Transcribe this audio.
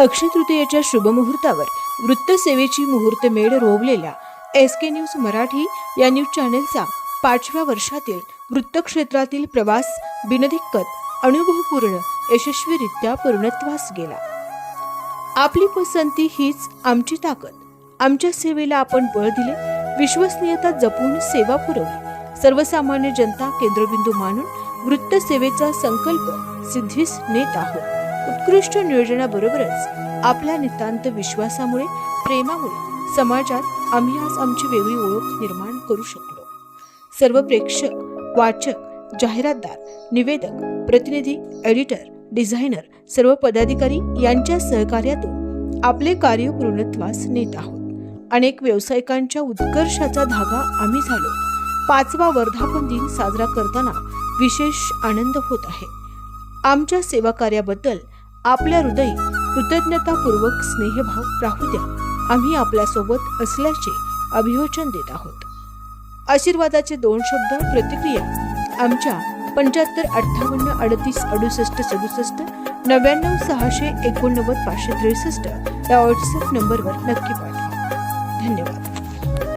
अक्षय तृतीयेच्या शुभमुहूर्तावर वृत्तसेवेची मुहूर्तमेढ रोवलेल्या एस के न्यूज मराठी या न्यूज चॅनेलचा पाचव्या वर्षातील वृत्तक्षेत्रातील प्रवास बिनदिक्कत अनुभवपूर्ण यशस्वीरित्या पूर्णत्वास गेला. आपली पसंती हीच आमची ताकद. आमच्या सेवेला आपण बळ दिले विश्वसनीयता जपून सेवा पुरवली. सर्वसामान्य जनता केंद्रबिंदू मानून वृत्तसेवेचा संकल्प सिद्धीस नेत आहोत. उत्कृष्ट नियोजनाबरोबरच आपल्या नितांत विश्वासामुळे प्रेमामुळे समाजात आम्ही आज आमची वेगळी ओळख निर्माण करू शकलो. सर्व प्रेक्षक वाचक जाहिरातदार निवेदक प्रतिनिधी एडिटर डिझायनर सर्व पदाधिकारी यांच्या सहकार्यातून आपले कार्य पूर्णत्वास नेत आहोत. अनेक व्यावसायिकांच्या उत्कर्षाचा धागा आम्ही झालो. पाचवा वर्धापन दिन साजरा करताना विशेष आनंद होत आहे. आमच्या सेवा कार्याबद्दल आपल्या हृदयी कृतज्ञतापूर्वक स्नेहभाव राहू द्या. आम्ही आपल्यासोबत असल्याचे अभिवचन देत आहोत. आशीर्वादाचे दोन शब्द प्रतिक्रिया. आमच्या पंच्याहत्तर अठ्ठावन्न अडतीस अडुसष्ट सदुसष्ट नव्याण्णव सहाशे एकोणनव्वद पाचशे त्रेसष्ट या व्हॉट्सअप नंबरवर नक्की पाठवा. धन्यवाद.